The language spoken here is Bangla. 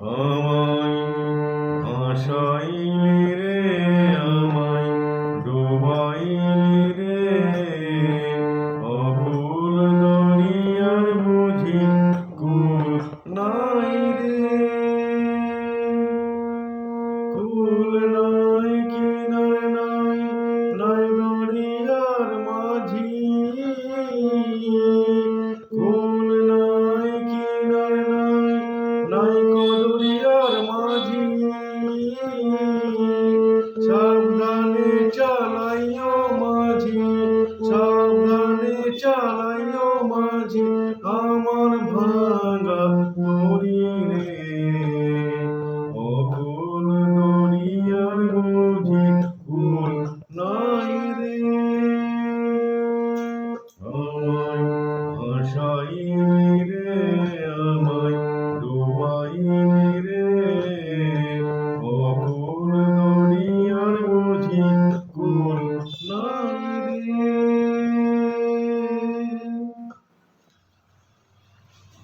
আমায় ভাসাইলি রে, আমায় ডুবাইলি রে। অভুল দুনিয়ার বুঝি কুল নাই রে। কুল নাই কিনা চালাইও মাঝে আমার ভাঙা নড়ি রে অকুল নড়িয়ার বুঝি ফুল নাই রে। আমার ভাষাই রে